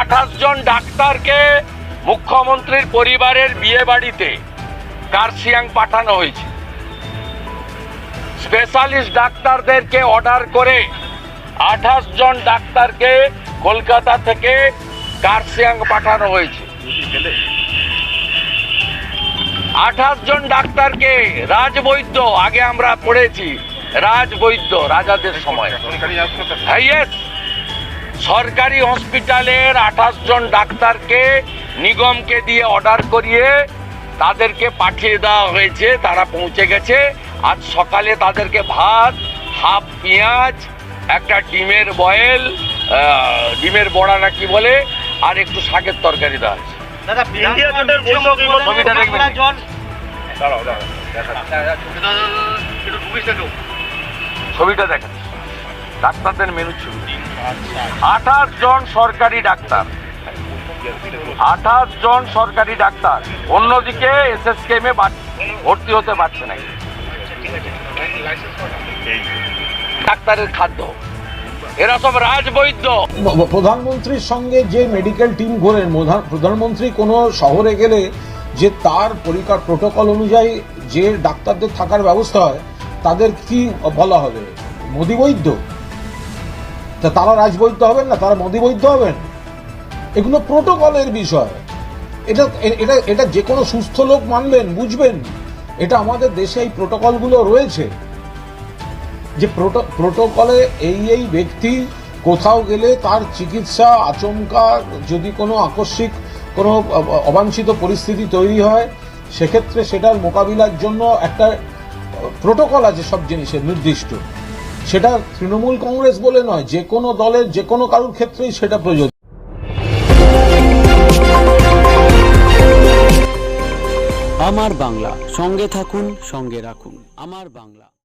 আঠাশ জন ডাক্তারকে মুখ্যমন্ত্রীর পরিবারের বিয়ে বাড়িতে কার্সিয়াং পাঠানো হয়েছে। স্পেশালিস্ট ডাক্তারদেরকে অর্ডার করে আঠাশ জন ডাক্তারকে কলকাতা থেকে কার্সিয়াং পাঠানো হয়েছে। আঠাশ জন ডাক্তারকে রাজবৈদ্য আগে আমরা পড়েছি রাজবৈদ্য রাজাদের সময়। হ্যাঁ সরকারি হসপিটালের আঠাশ জন ডাক্তারকে নিগমকে দিয়ে অর্ডার করিয়ে তাদেরকে পাঠিয়ে দেওয়া হয়েছে তারা পৌঁছে গেছে। আজ সকালে তাদেরকে ভাত হাফ পেঁয়াজ একটা ডিমের বয়েল ডিমের বড়া না কি বলে আর একটু শাকের তরকারি দেওয়া হয়েছে। ছবিটা দেখেন ডাক্তারদের মেনু ছবি। আঠাশ জন সরকারি ডাক্তার। আঠাশ জন সরকারি ডাক্তার। অন্যদিকে এস এস কেমে ভর্তি হতে পারছে না। ডাক্তারের খাদ্য। এরা সব রাজবৈদ্য। প্রধানমন্ত্রীর সঙ্গে যে মেডিকেল টিম ঘোরেন, প্রধান- প্রধানমন্ত্রী কোনো শহরে গেলে যে তার পরিকার প্রোটোকল অনুযায়ী যে ডাক্তারদের থাকার ব্যবস্থা হয়, তাদের কি বলা হবে? মোদি বৈদ্য? তা তারা রাজবৈদ্য হবেন না, তারা মোদী বৈদ্য হবেন। এগুলো প্রোটোকলের বিষয়। এটা এটা এটা যে কোনো সুস্থ লোক মানবেন, বুঝবেন। এটা আমাদের দেশে এই প্রোটোকলগুলো রয়েছে। যে প্রোটো- প্রোটোকলে এই এই ব্যক্তি কোথাও গেলে তার চিকিৎসা আচমকা, যদি কোনো আকস্মিক কোনো অবাঞ্ছিত পরিস্থিতি তৈরি হয়, সেক্ষেত্রে সেটার মোকাবিলার জন্য একটা প্রোটোকল আছে সব জিনিসের, নির্দিষ্ট। সেটা তৃণমূল কংগ্রেস বলে নয়, যে কোনো দলের, যে কোনো কারোর ক্ষেত্রেই সেটা প্রযোজ্য। আমার বাংলা, সঙ্গে থাকুন, সঙ্গে রাখুন। আমার বাংলা।